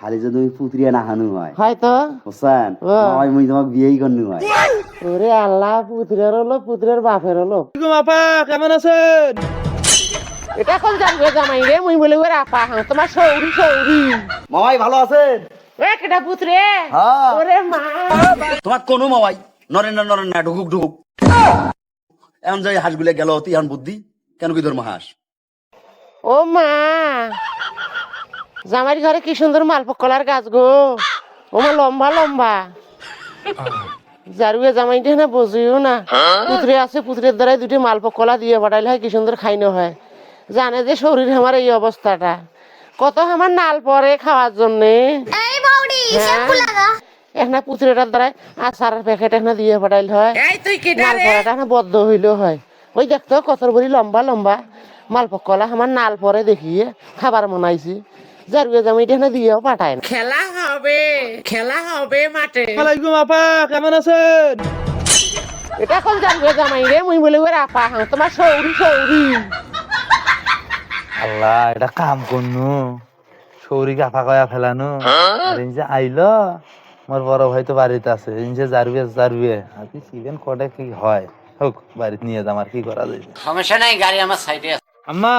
খালি যদি ওই পুত্রিয়া না হানু হয়। হয়তো। হোসেন ও। মামাই মুই তোমাকে বিয়েই করনু হয়। ওরে আল্লাহ পুত্রের হলো পুত্রের বাপের হলো। আপা কেমন আছেন? এটা কোন জানবে জামাই রে? মুই বলে ওরে আপা হাঁ তোমার সৌরি সৌরি মামাই ভালো আছেন? এ কেটা পুত্রে? হ্যাঁ। ওরে মা। তোমার কোনো মামাই? নরেন না নরেন না ঢুকুক ঢুকুক। এমন যাই হাঁসগুলো গেল অতি হান বুদ্ধি। কেন কি ধর্ম হাঁস? ও মা জামাইর ঘরে কি সুন্দর মালপক কলার গাছ গো? ও মা লম্বা লম্বা। জারুয়ে জামাইটা না বজিও না। পুত্রে আছে পুত্রের দ্বারাই দুটি মালপক কলা দিয়ে পাঠাইলে হয় কি সুন্দর খাইনো হয়। জানে যে শরীর আমার এই অবস্থাটা। কত আমার নাল পরে খাওয়ার জন্যে। এখানে পুত্রেটার দ্বারাই আচার প্যাকেট এখানে দিয়ে পাঠাইলে হয়। নাল পরাটা না বদ্ধ হইলেও হয়। ওই দেখতো কত বড়ি লম্বা লম্বা। মালপক কলা আমার নাল পরে দেখিয়ে খাবার মনাইছি। এখানে দিয়েও পাঠায় না। খেলা হবে খেলা হবে মাঠে। ওয়ালাইকুম আপা কেমন আছেন? এটা কোন জারুয়ে জামাই রে মুই বলে ওরে আপা হাঁ তোমার সৌরি সৌরি আল্লাহ এটা কাম করনু। সৌরি গাফা কয়া ফেলানো। আর এই যে আইলো মোর বড় ভাই তো বাড়িতে আছে। এই যে জারবে জারবে আর কি সিজন কটে কি হয়? হোক বাড়িতে নিয়ে যাম আর কি করা যায়। সমস্যা নাই গাড়ি আমার সাইডে আছে। আম্মা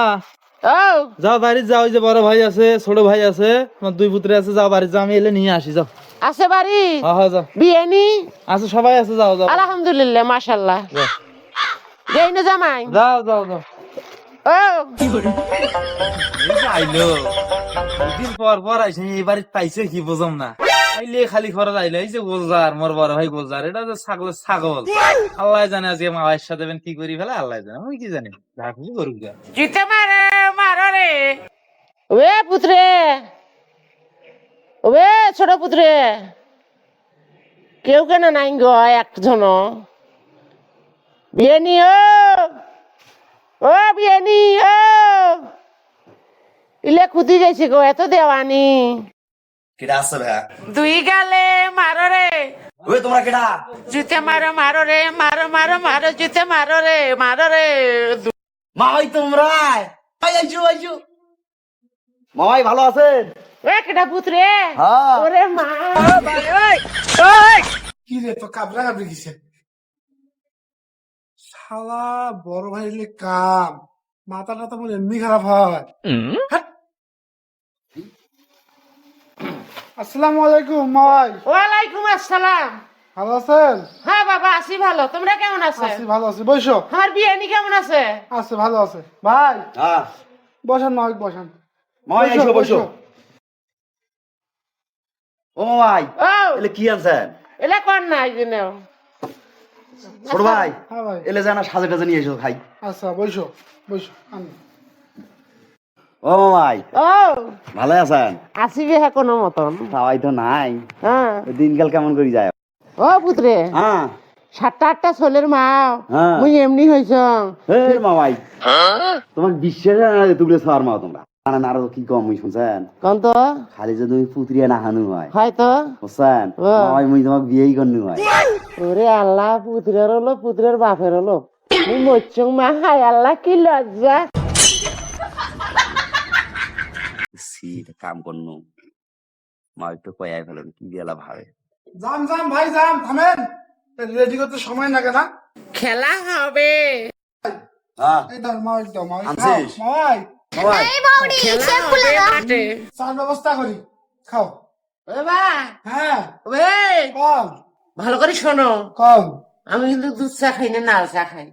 যাও বাড়ি যাও যে বড় ভাই আছে ছোট ভাই আছে তোমার দুই পুত্র আছে যাও বাড়ি যাও আমি এলে নিয়ে আসি যাও। আছে বাড়ি? হ্যাঁ হ্যাঁ যাও। বিয়ে নি আছে সবাই আছে যাও যাও। আলহামদুলিল্লাহ মাশাল্লাহ যাও। যাই না জামাই? যাও যাও যাও। ও। এই যে আইলো। দিন পর পর আইছে এই বাড়িতে পাইছে কি বুঝম না। আইলে খালি খরচ আইলে এই যে গোলজার মোর বড় ভাই গোলজার এটা যে ছাগলের ছাগল। আল্লাহ জানে আজকে মা ভাইয়ের সাথে কি করি ফেলে আল্লাহ জানে আমি কি জানি যা খুশি করুক যা। জিতে মারে। ওয়ে পুত্রে। ওয়ে ছোট পুত্রে। কেউ কেন নাই গো একজন। বিয়ে নি ও ও বিয়ে নি ও ইলে খুদি গেছি গো এত দেওয়ানি। কেডা আছে ভাই দুই গালে মারো রে। ওই তোমরা কেডা? জুতে মারো মারো রে মারো মারো মারো জুতে মারো রে মারো রে। মামাই তোমরা আই আইছো আইছো মামাই ভালো আছেন? এ কেটা পুত্রে হ্যাঁ। ওরে মা। কি রে তো কাবরা কাবরি শালা বড় ভাই এলে কাম। মাথা টাথা মনে এমনি খারাপ হয়। আসসালামু আলাইকুম মাই ওয়ালাইকুম আসসালাম। ভালো আছেন? হ্যাঁ বাবা আছি ভালো। তোমরা কেমন আছো? আছি ভালো আছি। বসো। আমার বিয়ানি কেমন আছে? আছে ভালো আছে। ভাই হ্যাঁ। বসান মাইক বসান। আইছো বসো ও ও। এলে কি আনছেন? এলা কোন নাই ছোট ভাই হ্যাঁ ভাই। এলে জানা সাজে টাজে নিয়ে এসো খাই আচ্ছা বসো বসো আনি। ও মামাই ও। ভালো আছেন? আসি বে কোনো মতন। সবাই তো নাই। হ্যাঁ। দিনকাল কেমন করি যায়? ও পুত্রে হ্যাঁ। সাতটা আটটা ছোলের মা হ্যাঁ। মুই এমনি হইছ। হে মামাই তোমার বিশ্বাস হয় না যে তুলে সার মাও তোমরা? না না আরও কি কম মুই শুনছেন? কোন তো? খালি যদি ওই পুত্রিয়া না হানু হয়। হয়তো। বুঝছেন? ও। মামাই মুই তোমাকে বিয়েই করনু হয়। ওরে আল্লাহ পুত্রের হলো পুত্রের বাপের হলো মুই মরছং মা হায় আল্লাহ কি লজ্জা। কাম করনু। মা একটু কয়াই ফেলেন কি দিয়ালা ভাবে। যাম যাম ভাই যাম থামেন। রেডি করতে সময় লাগে না। খেলা হবে। হ্যাঁ। এই দাও খাও? এই বৌদি ব্যবস্থা করি। খাও। বাবা হ্যাঁ। কম। ভালো করে শোনো। কম। আমি কিন্তু দুধ চা খাই না নাল চা খাই।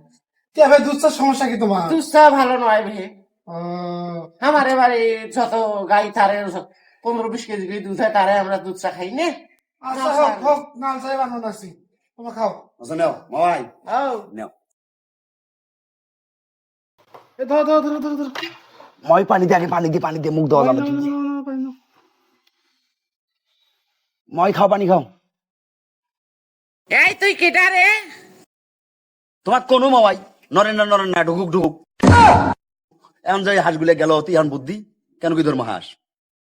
দুধ চার সমস্যা কি তোমার? দুধ চা ভালো নয় ভে আমার এবারে যত গাই তারে পনেরো বিশ কেজি দুধ হয় তারে আমরা দুধ চা খাই নে। আচ্ছা হোক হোক নাল চাই বানানো আছি তোমরা খাও। আচ্ছা নেও মামাই। ও নেও। এ ধরো ধরো ধরো ধরো ধরো। মই পানি দিয়ে আগে পানি দিয়ে পানি দিয়ে মুখ দেওয়া যাবে মই খাও পানি খাও। এই তুই কেটা রে তোমার কোনো মামাই? নরেন নরেন না ঢুকুক ঢুকুক। এমন যাই হাঁসগুলো গেল অতি হান বুদ্ধি। কেন কি ধর্ম হাঁস